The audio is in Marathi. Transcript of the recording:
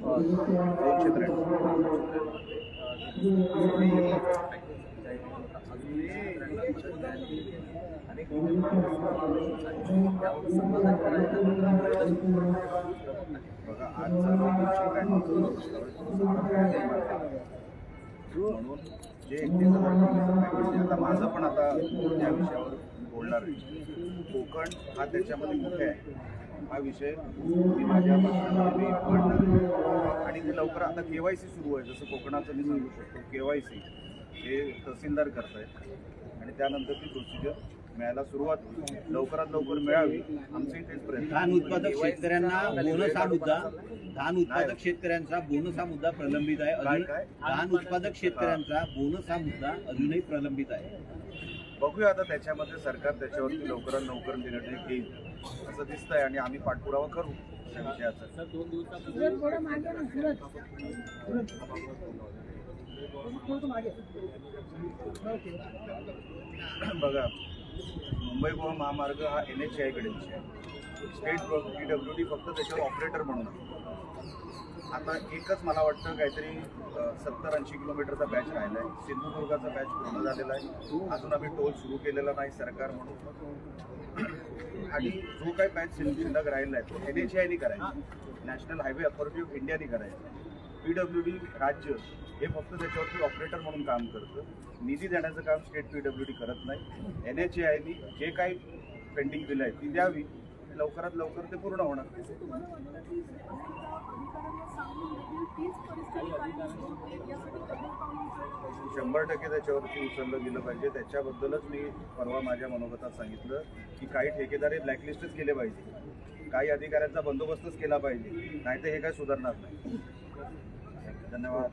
दोनशे बघा आजचा म्हणून जे आता माझं पण आता या विषयावर बोलणार कोकण हा त्याच्यामध्ये मोठे आहे. हा विषय मी माझ्या मी आणि ते लवकर आता केवायसी सुरू आहे जसं कोकणाचं मी सांगू शकतो केवायसी. हे तहसीलदार करतायत. आणि त्यानंतर ती प्रोसिजर मिळायला सुरुवात लवकरात लवकर मिळावी आमचंही तेच प्रयत्न धान उत्पादक शेतकऱ्यांना बोनस हा मुद्दा. धान. उत्पादक शेतकऱ्यांचा बोनस हा मुद्दा प्रलंबित आहे. अजून काय? धान उत्पादक शेतकऱ्यांचा बोनस हा मुद्दा अजूनही प्रलंबित आहे. बघूया आता त्याच्यामध्ये सरकार त्याच्यावरती लवकरात लवकर निर्णय घेईल असं दिसतंय आणि आम्ही पाठपुरावा करू. बघा मुंबई गोवा महामार्ग हा एन एच आयकडे विषय आहे. स्टेट पी डब्ल्यू डी फक्त त्याच्यावर ऑपरेटर म्हणून. आता एकच मला वाटतं काहीतरी सत्तर ऐंशी किलोमीटरचा बॅच राहिला आहे सिंधुदुर्गाचा बॅच पूर्ण झालेला आहे. अजून आम्ही टोल सुरू केलेला नाही सरकार म्हणून. आणि जो काही बॅच शिल्लक राहिला आहे तो एन एच आयने करायचा नॅशनल हायवे अथॉरिटी ऑफ इंडियाने करायचा. पी डब्ल्यू डी राज्य हे फक्त त्याच्यावरती ऑपरेटर म्हणून काम करतं. निधी देण्याचं काम स्टेट पी डब्ल्यू डी करत नाही. एन एच आयने जे काही पेंडिंग दिलं आहे ती द्यावी. लवकरात लवकर ते पूर्ण होणार. नाही शंभर टक्के त्याच्यावरती उचललं गेलं पाहिजे. त्याच्याबद्दलच मी परवा माझ्या मनोगतात सांगितलं की काही ठेकेदार हे ब्लॅकलिस्टच केले पाहिजे. काही अधिकाऱ्यांचा बंदोबस्तच केला पाहिजे. नाही तर हे काय सुधारणार नाही. धन्यवाद.